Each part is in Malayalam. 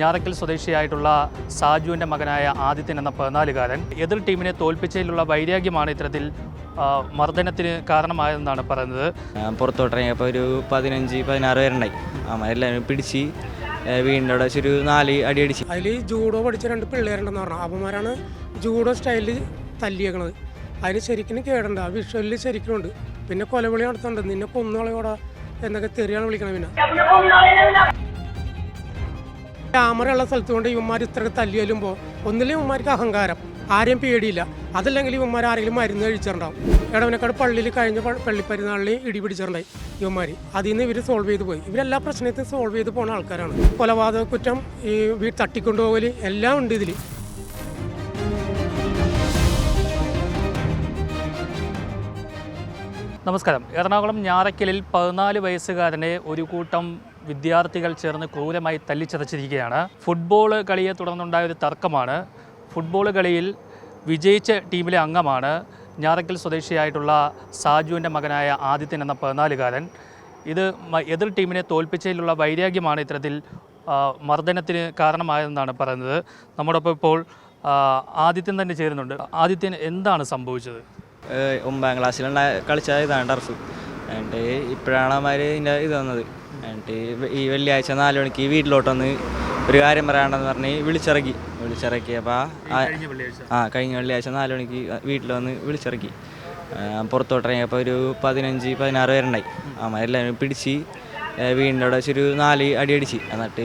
ഞാറക്കൽ സ്വദേശിയായിട്ടുള്ള സാജുവിന്റെ മകനായ ആദിത്യൻ എന്ന പതിനാലുകാരൻ എതിർ ടീമിനെ തോൽപ്പിച്ചതിലുള്ള വൈരാഗ്യമാണ് ഇത്തരത്തിൽ മർദ്ദനത്തിന് കാരണമായതെന്നാണ് പറയുന്നത്. ഞാൻ പുറത്തോട്ടിറങ്ങിയപ്പോൾ ഒരു പതിനഞ്ച് പതിനാറ് പേരുണ്ടായി. അവന്മാരെല്ലാവരും പിടിച്ച് വീണ്ടും വീടിന്റെ അവിടെ ഒരു നാല് അടി അടിച്ച്. അതിൽ ജൂഡോ പഠിച്ച രണ്ട് പിള്ളേരുണ്ടെന്ന് പറഞ്ഞു. അവന്മാരാണ് ജൂഡോ സ്റ്റൈലിൽ തല്ലിയേക്കണത്. അതിന് ശരിക്കും കേടുണ്ട്. ആ വിഷ്വലിൽ ശരിക്കും ഉണ്ട്. പിന്നെ കൊലവിളി നടത്തുന്നുണ്ട്. നിന്നെ കൊന്നുകളയോടാ എന്നൊക്കെ തെറിയാണ് വിളിക്കണം പിന്നെ. ക്യാമറ ഉള്ള സ്ഥലത്ത് കൊണ്ട് ഇവന്മാർ ഇത്ര തല്ലി ചെല്ലുമ്പോൾ ഒന്നിലും ഇവന്മാർക്ക് അഹങ്കാരം ആരെയും പേടിയില്ല. അതല്ലെങ്കിൽ ഇവന്മാർ ആരെങ്കിലും മരുന്ന് കഴിച്ചിട്ടുണ്ടാവും. ഇടവനക്കാട് പള്ളിയിൽ കഴിഞ്ഞ പള്ളിപ്പെരുന്നാളിൽ ഇടി പിടിച്ചിട്ടുണ്ടായി ഇവന്മാർ അതിൽ നിന്ന് ഇവർ സോൾവ് ചെയ്ത് പോയി. ഇവരെല്ലാ പ്രശ്നത്തിനും സോൾവ് ചെയ്ത് പോണ ആൾക്കാരാണ്. കൊലപാതക കുറ്റം ഈ വീട് തട്ടിക്കൊണ്ടുപോകൽ എല്ലാം ഉണ്ട് ഇതിൽ നമസ്കാരം. എറണാകുളം ഞാറക്കലിൽ പതിനാല് വയസ്സുകാരനെ ഒരു കൂട്ടം വിദ്യാർത്ഥികൾ ചേർന്ന് ക്രൂരമായി തല്ലിച്ചതച്ചിരിക്കുകയാണ്. ഫുട്ബോൾ കളിയെ തുടർന്നുണ്ടായ ഒരു തർക്കമാണ്. ഫുട്ബോൾ കളിയിൽ വിജയിച്ച ടീമിലെ അംഗമാണ് ഞാറക്കൽ സ്വദേശിയായിട്ടുള്ള സാജുവിന്റെ മകനായ ആദിത്യൻ എന്ന പതിനാലുകാരൻ. ഇത് എതിർ ടീമിനെ തോൽപ്പിച്ചതിലുള്ള വൈരാഗ്യമാണ് ഇത്തരത്തിൽ മർദ്ദനത്തിന് കാരണമായതെന്നാണ് പറയുന്നത്. നമ്മോടൊപ്പം ഇപ്പോൾ ആദിത്യൻ തന്നെ ചേരുന്നുണ്ട്. ആദിത്യൻ എന്താണ് സംഭവിച്ചത്? ഒമ്പതാം ക്ലാസ്സിലുണ്ടായ കളിച്ച ഇതാണ് ടർഫ്. എന്നിട്ട് ഇപ്പോഴാണ് അവന്മാർ ഇതിന്റെ ഇത് വന്നത്. എന്നിട്ട് ഈ വെള്ളിയാഴ്ച നാല് മണിക്ക് വീട്ടിലോട്ട് വന്ന് ഒരു കാര്യം പറയാണ്ടെന്ന് പറഞ്ഞ് വിളിച്ചിറക്കി. വിളിച്ചിറക്കിയപ്പോൾ ആ കഴിഞ്ഞ വെള്ളിയാഴ്ച. ആ കഴിഞ്ഞ വെള്ളിയാഴ്ച നാല് മണിക്ക് വീട്ടിൽ വന്ന് വിളിച്ചിറക്കി. പുറത്തോട്ടിറങ്ങിയപ്പോൾ ഒരു പതിനഞ്ച് പതിനാറ് പേരുണ്ടായി. അവന്മാരെല്ലാവരും പിടിച്ച് വീടിന്റെ അവിടെ വെച്ചൊരു നാല് അടി അടിച്ച്. എന്നിട്ട്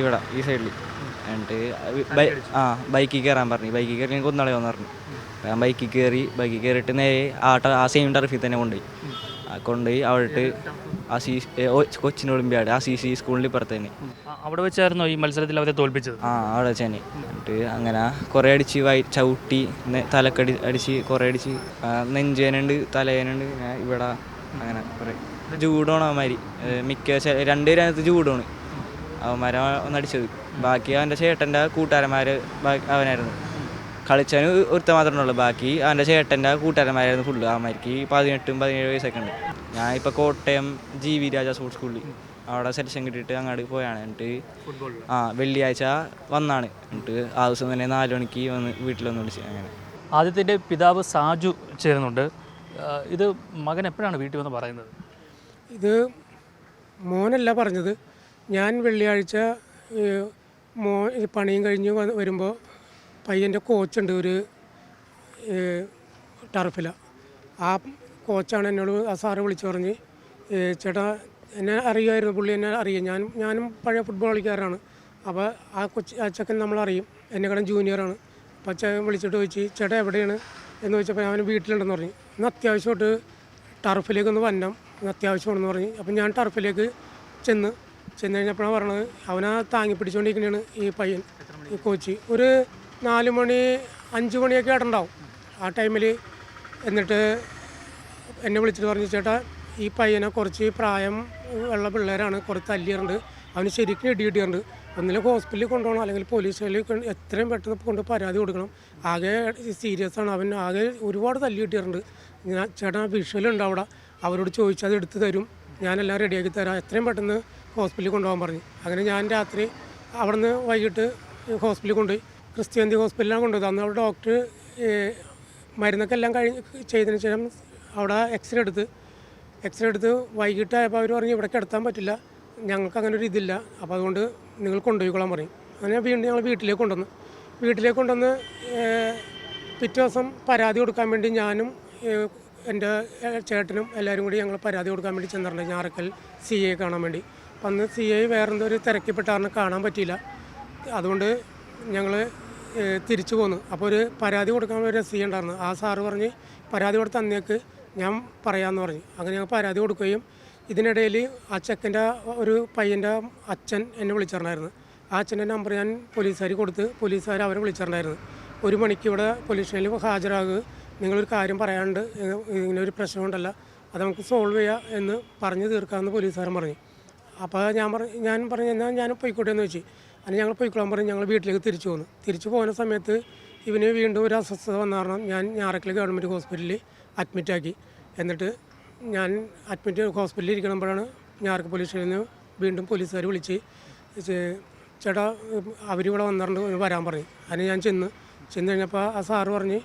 ഇവിടെ ഈ സൈഡിൽ എന്നിട്ട് ബൈ ആ ബൈക്കിൽ കയറാൻ പറഞ്ഞു. ബൈക്കിൽ കയറി കൊന്നളയോന്ന് പറഞ്ഞു. ഞാൻ ബൈക്കിൽ കയറി ബൈക്കിൽ കയറിയിട്ട് നേരെ ആ ആ സെയിം ടർഫിൽ തന്നെ കൊണ്ടുപോയി. കൊണ്ടുപോയി അവിടെ ആ സി കൊച്ചിൻ ഒളിമ്പിയാട് ആ സി സി സ്കൂളിൽ ഇപ്പുറത്ത് തന്നെ അവിടെ വെച്ചായിരുന്നു ഈ മത്സരത്തിൽ അവരെ തോൽപ്പിച്ചത്? ആ അവിടെ വെച്ച് തന്നെ എന്നിട്ട് അങ്ങനെ കുറേ അടിച്ച് വൈ ചവിട്ടി തലക്കടി അടിച്ച് കുറേ അടിച്ച് നെഞ്ചേനുണ്ട് തലേനുണ്ട് ഇവിടെ അങ്ങനെ കുറേ. ജൂഡോണ് അവന്മാരി. മിക്ക രണ്ട് പേരകത്ത് ജൂഡോണ്. അവന്മാരെ ഒന്നടിച്ചത്. ബാക്കി അവന്റെ ചേട്ടന്റെ കൂട്ടുകാരന്മാർ അവനായിരുന്നു. കളിച്ചാന് ഒരുത്ത മാത്രമേ ഉള്ളൂ. ബാക്കി അവന്റെ ചേട്ടന്റെ കൂട്ടുകാരന്മാരായിരുന്നു ഫുള്ള് അവന്മാർക്ക് പതിനെട്ടും പതിനേഴ് വയസ്സൊക്കെ ഉണ്ട്. ഞാൻ ഇപ്പോൾ Kottayam G V Raja sports സ്കൂളിൽ അവിടെ സെലക്ഷൻ കിട്ടിയിട്ട് അങ്ങോട്ട് പോയാണ്. എന്നിട്ട് ആ വെള്ളിയാഴ്ച വന്നാണ്. എന്നിട്ട് ആ ദിവസം തന്നെ നാല് മണിക്ക് വന്ന് വീട്ടിൽ വന്ന് വിളിച്ച് അങ്ങനെ. ആദ്യത്തിന്റെ പിതാവ് സാജു ചേരുന്നുണ്ട്. ഇത് മകൻ എപ്പോഴാണ് വീട്ടിൽ വന്ന് പറയുന്നത്? ഇത് മോനല്ല പറഞ്ഞത്. ഞാൻ വെള്ളിയാഴ്ച മോ പണിയും കഴിഞ്ഞ് വരുമ്പോൾ പയ്യന്റെ കോച്ചുണ്ട് ഒരു ടർഫില. ആ കോച്ചാണ് എന്നോട് ആ സാറ് വിളിച്ചു പറഞ്ഞ് "ഏ, ചേട്ടാ എന്നെ അറിയുമായിരുന്നു പുള്ളി എന്നെ അറിയാം. ഞാൻ ഞാനും പഴയ ഫുട്ബോൾ കളിക്കാരാണ് അപ്പോൾ ആ കൊച്ചി ആ ചെക്കൻ നമ്മളറിയും. എന്നെക്കാളും ജൂനിയറാണ് അപ്പോൾ ചെക്കൻ വിളിച്ചിട്ട് ചോദിച്ചു ചേട്ടാ എവിടെയാണ്? എന്ന് ചോദിച്ചപ്പോൾ അവൻ വീട്ടിലുണ്ടെന്ന് പറഞ്ഞു. ഇന്ന് അത്യാവശ്യമായിട്ട് ടർഫിലേക്ക് ഒന്ന് വന്നം ഇന്ന് അത്യാവശ്യമാണെന്ന് പറഞ്ഞു. അപ്പം ഞാൻ ടർഫിലേക്ക് ചെന്ന് ചെന്ന് കഴിഞ്ഞപ്പോഴാണ് പറഞ്ഞത് അവനാ താങ്ങി പിടിച്ചുകൊണ്ടിരിക്കുന്നതാണ് ഈ പയ്യൻ ഈ കോച്ച്. ഒരു നാല് മണി അഞ്ച് മണിയൊക്കെ ആയിട്ടുണ്ടാവും. ആ ടൈമിൽ എന്നിട്ട് എന്നെ വിളിച്ചിട്ട് പറഞ്ഞു ചേട്ടാ ഈ പയ്യനെ കുറച്ച് പ്രായം ഉള്ള പിള്ളേരാണ് കുറച്ച് തല്ലിയിട്ടുണ്ട് അവന് ശരിക്കും ഇടി കിട്ടിയിട്ടുണ്ട് ഒന്നിലും ഹോസ്പിറ്റലിൽ കൊണ്ടുപോകണം അല്ലെങ്കിൽ പോലീസ് സ്റ്റേഷനിൽ എത്രയും പെട്ടെന്ന് കൊണ്ട് പരാതി കൊടുക്കണം. ആകെ സീരിയസ് ആണ്. അവൻ ആകെ ഒരുപാട് തല്ലി കിട്ടിയിട്ടുണ്ട് ഞാൻ ചേട്ടാ വിഷ്വലുണ്ട് അവിടെ. അവരോട് ചോദിച്ചാൽ അത് എടുത്തു തരും. ഞാനെല്ലാം റെഡിയാക്കി തരാം. എത്രയും പെട്ടെന്ന് ഹോസ്പിറ്റലിൽ കൊണ്ടുപോകാൻ പറഞ്ഞു. അങ്ങനെ ഞാൻ രാത്രി അവിടുന്ന് വൈകിട്ട് ഹോസ്പിറ്റലിൽ കൊണ്ടുപോയി. ക്രിസ്ത്യാന്തി ഹോസ്പിറ്റലിലാണ് കൊണ്ടുപോയത് അന്ന് അവിടെ ഡോക്ടർ മരുന്നൊക്കെ എല്ലാം കഴിഞ്ഞ് ചെയ്തതിന് ശേഷം അവിടെ എക്സ്റേ എടുത്ത് എക്സ്റേ എടുത്ത് വൈകിട്ടായപ്പോൾ അവർ പറഞ്ഞു ഇവിടെ കിടത്താൻ പറ്റില്ല. ഞങ്ങൾക്ക് അങ്ങനെ ഒരു ഇതില്ല. അപ്പോൾ അതുകൊണ്ട് നിങ്ങൾ കൊണ്ടുപോയിക്കോളാൻ പറയും. അങ്ങനെ വീണ്ടും ഞങ്ങൾ വീട്ടിലേക്ക് കൊണ്ടുവന്നു. വീട്ടിലേക്ക് കൊണ്ടുവന്ന് പിറ്റേ ദിവസം പരാതി കൊടുക്കാൻ വേണ്ടി ഞാനും എന്റെ ചേട്ടനും എല്ലാവരും കൂടി ഞങ്ങൾ പരാതി കൊടുക്കാൻ വേണ്ടി ചെന്നിട്ടുണ്ട്. ഞാറക്കൽ സി എ കാണാൻ വേണ്ടി. അപ്പം അന്ന് സി ഐ വേറെന്തോ ഒരു തിരക്കിപ്പെട്ട കാരണം കാണാൻ പറ്റിയില്ല. അതുകൊണ്ട് ഞങ്ങൾ തിരിച്ചു പോന്നു. അപ്പോൾ ഒരു പരാതി കൊടുക്കാൻ ഒരു എസ് ഉണ്ടായിരുന്നു. ആ സാറ് പറഞ്ഞ് പരാതി കൊടുത്ത അന്നേക്ക് ഞാൻ പറയാമെന്ന് പറഞ്ഞു. അങ്ങനെ ഞങ്ങൾ പരാതി കൊടുക്കുകയും ഇതിനിടയിൽ ആ ചെക്കന്റെ ഒരു പയ്യന്റെ അച്ഛൻ എന്നെ വിളിച്ചിട്ടുണ്ടായിരുന്നു. ആ അച്ഛന്റെ നമ്പർ ഞാൻ പോലീസുകാർ കൊടുത്ത് പോലീസുകാർ അവരെ വിളിച്ചിട്ടുണ്ടായിരുന്നു. ഒരു മണിക്ക് ഇവിടെ പോലീസ് സ്റ്റേഷനിൽ ഹാജരാകുക നിങ്ങളൊരു കാര്യം പറയാണ്ട് ഇങ്ങ- ഇങ്ങനെ ഒരു പ്രശ്നമുണ്ടല്ല അത് നമുക്ക് സോൾവ് ചെയ്യാം എന്ന് പറഞ്ഞു തീർക്കാമെന്ന് പോലീസുകാരൻ പറഞ്ഞു. അപ്പോൾ ഞാൻ പറഞ്ഞു ഞാൻ പറഞ്ഞു എന്നാൽ ഞാൻ പോയിക്കോട്ടെ എന്ന് വെച്ച്. അങ്ങനെ ഞങ്ങൾ പോയിക്കോളാൻ പറഞ്ഞ് ഞങ്ങൾ വീട്ടിലേക്ക് തിരിച്ചു പോന്നു. തിരിച്ചു പോകുന്ന സമയത്ത് ഇവന് വീണ്ടും ഒരു അസ്വസ്ഥത വന്ന കാരണം ഞാൻ ഞാറക്കൽ ഗവൺമെന്റ് ഹോസ്പിറ്റലിൽ അഡ്മിറ്റാക്കി എന്നിട്ട് ഞാൻ അഡ്മിറ്റ് ഹോസ്പിറ്റലിൽ ഇരിക്കുമ്പോഴാണ് ഞാറക്ക് പോലീസ് സ്റ്റേഷനിൽ നിന്ന് വീണ്ടും പോലീസുകാർ വിളിച്ച് ചേട്ടാ അവരിവിടെ വന്നിട്ടുണ്ട് വരാൻ പറഞ്ഞു. അതിന് ഞാൻ ചെന്ന് ചെന്ന് കഴിഞ്ഞപ്പോൾ ആ സാറ് പറഞ്ഞ്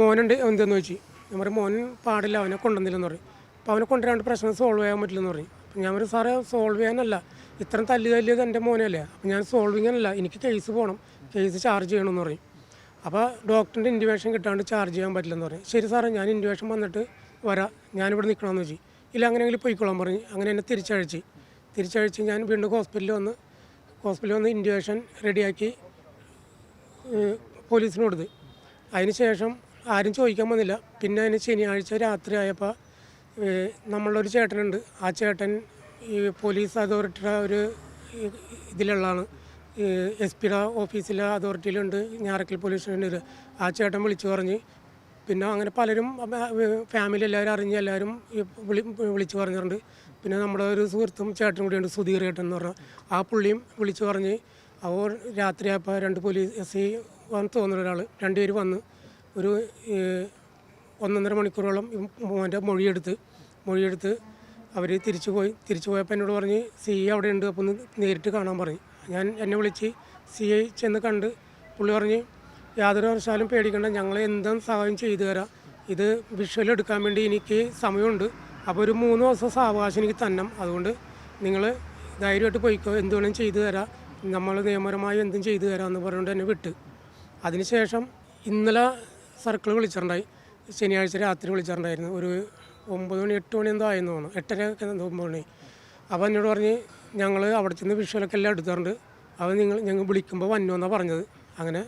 മോനുണ്ട് എന്തെന്ന് ചോദിച്ചു? ഞാൻ പറയും മോൻ പാടില്ല അവനെ കൊണ്ടുവന്നില്ലെന്ന് പറയും അപ്പോൾ അവനെ കൊണ്ടുവരാണ്ട് പ്രശ്നം സോൾവ് ചെയ്യാൻ പറ്റില്ലെന്ന് അപ്പം ഞാൻ ഒരു സാറേ സോൾവ് ചെയ്യാനല്ല. ഇത്രയും തല്ല് തല്ലിയത് എന്റെ മോനല്ലേ? അപ്പം ഞാൻ സോൾവിങ് അല്ല എനിക്ക് കേസ് പോകണം കേസ് ചാർജ് ചെയ്യണം എന്ന് പറയും അപ്പോൾ ഡോക്ടറിന്റെ ഇൻഡിവേഷൻ കിട്ടാണ്ട് ചാർജ് ചെയ്യാൻ പറ്റില്ലെന്ന് പറയും. ശരി സാറേ ഞാൻ ഇൻഡിവേഷൻ വന്നിട്ട് വരാം. ഞാനിവിടെ നിൽക്കണമെന്ന് വെച്ചു. ഇല്ല അങ്ങനെയെങ്കിലും പോയിക്കോളാൻ പറഞ്ഞു അങ്ങനെ എന്നെ തിരിച്ചഴിച്ച് തിരിച്ചഴിച്ച് ഞാൻ വീണ്ടും ഹോസ്പിറ്റലിൽ വന്ന് ഹോസ്പിറ്റലിൽ വന്ന് ഇൻഡിവേഷൻ റെഡിയാക്കി പോലീസിന് കൊടുത്ത് അതിന് ശേഷം ആരും ചോദിക്കാൻ വന്നില്ല. പിന്നെ അതിന് ശനിയാഴ്ച രാത്രി ആയപ്പോൾ നമ്മളൊരു ചേട്ടനുണ്ട്. ആ ചേട്ടൻ ഈ പോലീസ് അതോറിറ്റിയുടെ ഒരു ഇതിലുള്ളതാണ്. എസ് പിയുടെ ഓഫീസിലെ അതോറിറ്റിയിലുണ്ട്. ഞാറക്കൽ പോലീസ് സ്റ്റേഷനിൽ ആ ചേട്ടൻ വിളിച്ചു പറഞ്ഞ്. പിന്നെ അങ്ങനെ പലരും ഫാമിലി എല്ലാവരും അറിഞ്ഞ് എല്ലാവരും വിളി വിളിച്ചു പറഞ്ഞിട്ടുണ്ട്. പിന്നെ നമ്മുടെ ഒരു സുഹൃത്തും ചേട്ടനും കൂടിയുണ്ട് സുധീർ ചേട്ടൻ എന്ന് പറഞ്ഞാൽ ആ പുള്ളിയും വിളിച്ചു പറഞ്ഞ് അവർ രാത്രിയായപ്പോൾ രണ്ട് പോലീസ് എസ് ഐ വന്ന് തോന്നുന്ന ഒരാൾ രണ്ടുപേർ വന്ന് ഒരു ഒന്നൊന്നര മണിക്കൂറോളം മോന്റെ മൊഴിയെടുത്ത് മൊഴിയെടുത്ത് അവർ തിരിച്ചു പോയി തിരിച്ചു പോയപ്പോൾ എന്നോട് പറഞ്ഞ് സി ഐ അവിടെ ഉണ്ട് അപ്പോൾ ഒന്ന് നേരിട്ട് കാണാൻ പറഞ്ഞു. ഞാൻ എന്നെ വിളിച്ച് സി ഐ ചെന്ന് കണ്ട് പുള്ളി പറഞ്ഞ് യാതൊരു വർഷാലും പേടിക്കേണ്ട ഞങ്ങൾ എന്തും സഹായം ചെയ്തു തരാം. ഇത് വിഷ്വൽ എടുക്കാൻ വേണ്ടി എനിക്ക് സമയമുണ്ട്. അപ്പോൾ ഒരു മൂന്ന് ദിവസം സാവകാശം എനിക്ക് തന്നം അതുകൊണ്ട് നിങ്ങൾ ധൈര്യമായിട്ട് പോയിക്കോ. എന്ത് വേണമെങ്കിലും ചെയ്തു തരാം. നമ്മൾ നിയമപരമായി എന്തും ചെയ്തു തരാമെന്ന് പറഞ്ഞുകൊണ്ട് എന്നെ വിട്ട്. അതിനുശേഷം ഇന്നലെ സർക്കിൾ വിളിച്ചിട്ടുണ്ടായി. ശനിയാഴ്ച രാത്രി വിളിച്ചിട്ടുണ്ടായിരുന്നു. ഒരു ഒമ്പത് മണി എട്ട് മണി എന്തോ ആയെന്ന് തോന്നുന്നു. എട്ടര എന്തോ ഒമ്പത് മണി. അപ്പോൾ എന്നോട് പറഞ്ഞ് ഞങ്ങൾ അവിടെ ചെന്ന് വിഷ്വലൊക്കെ എല്ലാം എടുത്തിട്ടുണ്ട്. അത് നിങ്ങൾ ഞങ്ങൾ വിളിക്കുമ്പോൾ വന്നു എന്നാണ് പറഞ്ഞത്. അങ്ങനെ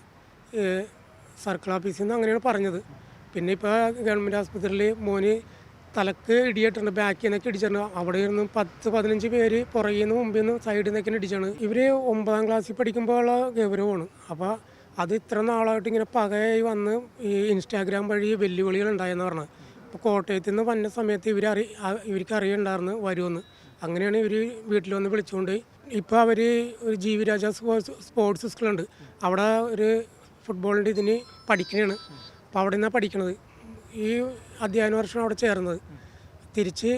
സർക്കിൾ ഓഫീസിൽ നിന്ന് അങ്ങനെയാണ് പറഞ്ഞത്. പിന്നെ ഇപ്പോൾ ഗവൺമെന്റ് ആസ്പത്രിയിൽ മോന് തലക്ക് ഇടിയിട്ടുണ്ട് ബാക്കിൽ നിന്നൊക്കെ ഇടിച്ചിട്ടുണ്ട്. അവിടെ ഇരുന്ന് പത്ത് പതിനഞ്ച് പേര് പുറകിൽ നിന്ന് മുമ്പിൽ നിന്ന് സൈഡിൽ നിന്നൊക്കെ ഇടിച്ചാണ്. ഇവർ ഒമ്പതാം ക്ലാസ്സിൽ പഠിക്കുമ്പോഴുള്ള ഗൗരവമാണ്. അപ്പോൾ അത് ഇത്ര നാളായിട്ട് ഇങ്ങനെ പകയായി വന്ന് ഈ ഇൻസ്റ്റാഗ്രാം വഴി വെല്ലുവിളികൾ ഉണ്ടായെന്ന് പറഞ്ഞത്. അപ്പോൾ കോട്ടയത്ത് നിന്ന് വന്ന സമയത്ത് ഇവർ അറി ഇവർക്ക് അറിയണ്ടായിരുന്നു വരുമെന്ന്. അങ്ങനെയാണ് ഇവർ വീട്ടിൽ വന്ന് വിളിച്ചുകൊണ്ട് ഇപ്പോൾ അവർ ഒരു ജീവിരാജ സ്പോർട്സ് സ്കൂളുണ്ട്. അവിടെ ഒരു ഫുട്ബോളിന്റെ ഇതിന് പഠിക്കണതാണ് അപ്പോൾ അവിടെ നിന്നാണ് പഠിക്കണത്? ഈ അധ്യയന വർഷം അവിടെ ചേർന്നത്. തിരിച്ച്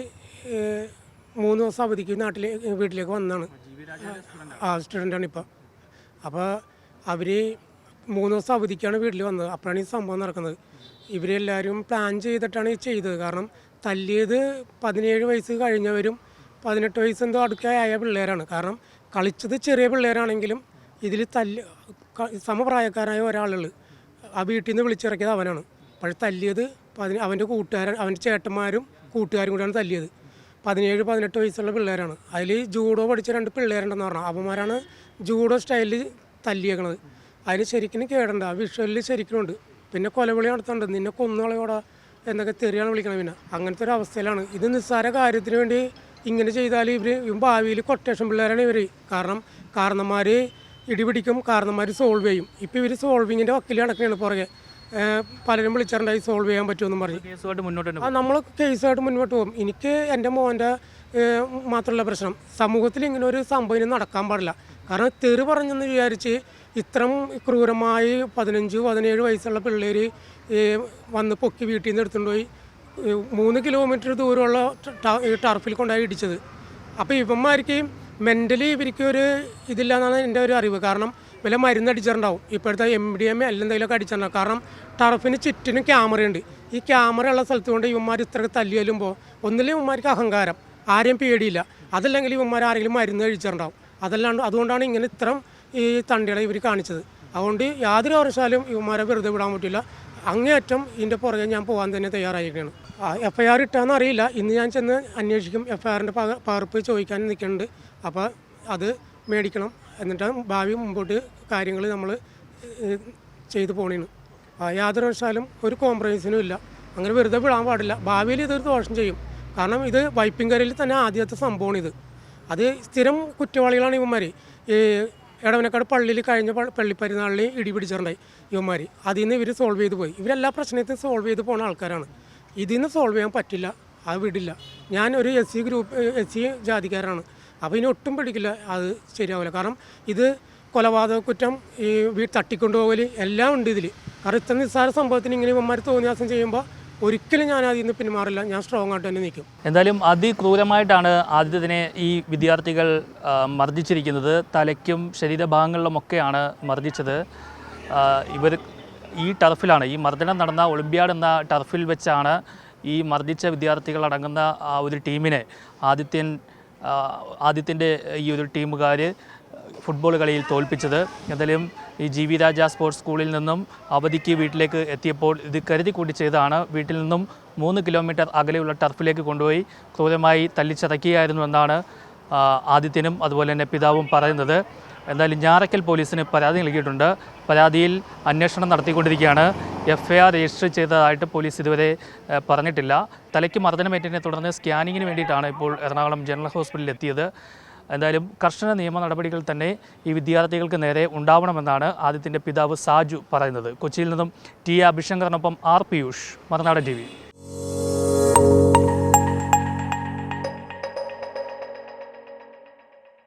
മൂന്ന് ദിവസം അവധിക്ക് നാട്ടിലെ വീട്ടിലേക്ക് വന്നതാണ് ആ സ്റ്റുഡന്റാണ് ഇപ്പോൾ അപ്പോൾ അവർ മൂന്ന് ദിവസം അവധിക്കാണ് വീട്ടിൽ വന്നത്. അപ്പോഴാണ് ഈ സംഭവം നടക്കുന്നത്. ഇവരെല്ലാവരും പ്ലാൻ ചെയ്തിട്ടാണ് ചെയ്തത്. കാരണം തല്ലിയത് പതിനേഴ് വയസ്സ് കഴിഞ്ഞവരും പതിനെട്ട് വയസ്സ് എന്തോ അടുക്കായ പിള്ളേരാണ്. കാരണം കളിച്ചത് ചെറിയ പിള്ളേരാണെങ്കിലും ഇതിൽ തല്ല് സമപ്രായക്കാരായ ഒരാളുകൾ ആ വീട്ടിൽ നിന്ന് വിളിച്ചിറക്കിയത് അവനാണ്. പക്ഷേ തല്ലിയത് പതിന അവന്റെ കൂട്ടുകാരൻ അവന്റെ ചേട്ടന്മാരും കൂട്ടുകാരും കൂടിയാണ് തല്ലിയത്. പതിനേഴ് പതിനെട്ട് വയസ്സുള്ള പിള്ളേരാണ്. അതിൽ ജൂഡോ പഠിച്ച രണ്ട് പിള്ളേരുണ്ടെന്ന് പറഞ്ഞാൽ അവന്മാരാണ് ജൂഡോ സ്റ്റൈലിൽ തല്ലിയേക്കണത്. അതിന് ശരിക്കും കേടണ്ട. ആ വിഷ്വലിൽ ശരിക്കുമുണ്ട് പിന്നെ കൊലവിളി നടത്തുന്നുണ്ട് നിന്നെ കൊന്നുകളയോടാ എന്നൊക്കെ തെറിയാണ് വിളിക്കണം പിന്നെ. അങ്ങനത്തെ ഒരു അവസ്ഥയിലാണ്. ഇത് നിസ്സാര കാര്യത്തിന് വേണ്ടി ഇങ്ങനെ ചെയ്താൽ ഇവർ ഭാവിയിൽ കൊട്ടേഷൻ പിള്ളേരാണ് ഇവർ കാരണം കാരണന്മാർ ഇടിപിടിക്കും കാരണന്മാർ സോൾവ് ചെയ്യും. ഇപ്പോൾ ഇവർ സോൾവിങ്ങിന്റെ വക്കിൽ നടക്കുകയാണ് പുറകെ. പലരും വിളിച്ചിട്ടുണ്ടായി സോൾവ് ചെയ്യാൻ പറ്റുമെന്നും പറഞ്ഞു. മുന്നോട്ട് ആ നമ്മൾ കേസുമായിട്ട് മുന്നോട്ട് പോകും. എനിക്ക് എന്റെ മോന്റെ മാത്രമല്ല പ്രശ്നം. സമൂഹത്തിൽ ഇങ്ങനെ ഒരു സംഭവം നടക്കാൻ പാടില്ല. കാരണം തെറി പറഞ്ഞെന്ന് വിചാരിച്ച് ഇത്രം ക്രൂരമായി പതിനഞ്ച് പതിനേഴ് വയസ്സുള്ള പിള്ളേർ വന്ന് പൊക്കി വീട്ടിൽ നിന്ന് എടുത്തുകൊണ്ട് പോയി മൂന്ന് കിലോമീറ്റർ ദൂരമുള്ള ടർഫിൽ കൊണ്ടായി ഇടിച്ചത്. അപ്പോൾ ഇവന്മാർക്ക് മെന്റലി ഇവർക്ക് ഒരു ഇതില്ല എന്നാണ് എന്റെ ഒരു അറിവ്. കാരണം വല്ല മരുന്ന് അടിച്ചിട്ടുണ്ടാവും. ഇപ്പോഴത്തെ എം ഡി എം എല്ലാം എന്തെങ്കിലുമൊക്കെ അടിച്ചിട്ടുണ്ടാവും. കാരണം ടർഫിന് ചുറ്റിനും ക്യാമറയുണ്ട് ഈ ക്യാമറ ഉള്ള സ്ഥലത്ത് കൊണ്ട് ഇവന്മാർ ഇത്ര തല്ലി ചെല്ലുമ്പോൾ ഒന്നിലും ഇവന്മാർക്ക് അഹങ്കാരം. ആരെയും പേടിയില്ല. അതല്ലെങ്കിൽ ഇവന്മാർ ആരെങ്കിലും മരുന്ന് കഴിച്ചിട്ടുണ്ടാവും. അതല്ലാണ്ട് അതുകൊണ്ടാണ് ഇങ്ങനെ ഇത്രം ഈ തണ്ടികളെ ഇവർ കാണിച്ചത്. അതുകൊണ്ട് യാതൊരു വർഷാലും ഇവന്മാരെ വെറുതെ വിടാൻ പറ്റില്ല. അങ്ങേയറ്റം ഇതിന്റെ പുറകെ ഞാൻ പോകാൻ തന്നെ തയ്യാറായിരിക്കുകയാണ്. എഫ് ഐ ആർ ഇട്ടാന്ന് അറിയില്ല. ഇന്ന് ഞാൻ ചെന്ന് അന്വേഷിക്കും. എഫ് ഐ ആറിന്റെ പകർപ്പ് ചോദിക്കാൻ നിൽക്കുന്നുണ്ട്. അപ്പോൾ അത് മേടിക്കണം എന്നിട്ട് ഭാവി മുമ്പോട്ട് കാര്യങ്ങൾ നമ്മൾ ചെയ്തു പോണേന് ആ, യാതൊരു വശാലും ഒരു കോംപ്രമൈസിനും ഇല്ല. അങ്ങനെ വെറുതെ വിടാൻ പാടില്ല. ഭാവിയിൽ ഇതൊരു ദോഷം ചെയ്യും. കാരണം ഇത് വൈപ്പിങ്കരയിൽ തന്നെ ആദ്യത്തെ സംഭവമാണ് ഇത്. അത് സ്ഥിരം കുറ്റവാളികളാണ് ഇവന്മാർ ഈ എടവനക്കാട് പള്ളിയിൽ കഴിഞ്ഞ പള്ളിപ്പെരുന്നാളിൽ ഇടി പിടിച്ചിട്ടുണ്ടായി ഇവന്മാർ അതിൽ നിന്ന് ഇവർ സോൾവ് ചെയ്ത് പോയി. ഇവരെല്ലാ പ്രശ്നത്തിനും സോൾവ് ചെയ്ത് പോകുന്ന ആൾക്കാരാണ്. ഇതിൽ നിന്ന് സോൾവ് ചെയ്യാൻ പറ്റില്ല. അത് വിടില്ല. ഞാൻ ഒരു S C group S C ജാതിക്കാരാണ്. അപ്പോൾ ഇനി ഒട്ടും പിടിക്കില്ല. അത് ശരിയാവില്ല. കാരണം ഇത് കൊലപാതക കുറ്റം ഈ വീട് തട്ടിക്കൊണ്ടുപോകൽ എല്ലാം ഉണ്ട് ഇതിൽ കാരണം ഇത്ര നിസ്സാര സംഭവത്തിന് ഇങ്ങനെ ഇവന്മാർ തോന്നിയാസം ചെയ്യുമ്പോൾ ഒരിക്കലും ഞാൻ അതിൽ നിന്ന് പിന്മാറില്ല. ഞാൻ സ്ട്രോങ് ആയിട്ട് തന്നെ നിൽക്കും. എന്തായാലും അതിക്രൂരമായിട്ടാണ് ആദ്യത്തിനെ ഈ വിദ്യാർത്ഥികൾ മർദ്ദിച്ചിരിക്കുന്നത്. തലയ്ക്കും ശരീരഭാഗങ്ങളിലുമൊക്കെയാണ് മർദ്ദിച്ചത്. ഇവർ ഈ ടർഫിലാണ് ഈ മർദ്ദനം നടന്ന ഒളിമ്പ്യാഡ് എന്ന ടർഫിൽ വെച്ചാണ് ഈ മർദ്ദിച്ച വിദ്യാർത്ഥികൾ അടങ്ങുന്ന ആ ഒരു ടീമിനെ ആദിത്യൻ ആദിത്യന്റെ ഈ ഒരു ടീമുകാർ ഫുട്ബോൾ കളിയിൽ തോൽപ്പിച്ചത്. എന്തായാലും ഈ ജി വി രാജ സ്പോർട്സ് സ്കൂളിൽ നിന്നും അവധിക്ക് വീട്ടിലേക്ക് എത്തിയപ്പോൾ ഇത് കരുതി കൂട്ടി ചെയ്തതാണ്. വീട്ടിൽ നിന്നും മൂന്ന് കിലോമീറ്റർ അകലെയുള്ള ടർഫിലേക്ക് കൊണ്ടുപോയി ക്രൂരമായി തല്ലിച്ചതക്കിയായിരുന്നു എന്നാണ് ആദിത്യനും അതുപോലെ തന്നെ പിതാവും പറയുന്നത്. എന്തായാലും ഞാറയ്ക്കൽ പോലീസിന് പരാതി നൽകിയിട്ടുണ്ട്. പരാതിയിൽ അന്വേഷണം നടത്തിക്കൊണ്ടിരിക്കുകയാണ്. എഫ് ഐ ആർ രജിസ്റ്റർ ചെയ്തതായിട്ട് പോലീസ് ഇതുവരെ പറഞ്ഞിട്ടില്ല. തലയ്ക്ക് മർദ്ദനമേറ്റതിനെ തുടർന്ന് സ്കാനിങ്ങിന് വേണ്ടിയിട്ടാണ് ഇപ്പോൾ എറണാകുളം ജനറൽ ഹോസ്പിറ്റലിൽ എത്തിയത്. എന്തായാലും കർശന നിയമ നടപടികൾ തന്നെ ഈ വിദ്യാർത്ഥികൾക്ക് നേരെ ഉണ്ടാവണമെന്നാണ് ആദ്യത്തിന്റെ പിതാവ് സാജു പറയുന്നത്. കൊച്ചിയിൽ നിന്നും ടി എ അഭിശങ്കറിനൊപ്പം ആർ പിയൂഷ് മറുനാടൻ ടി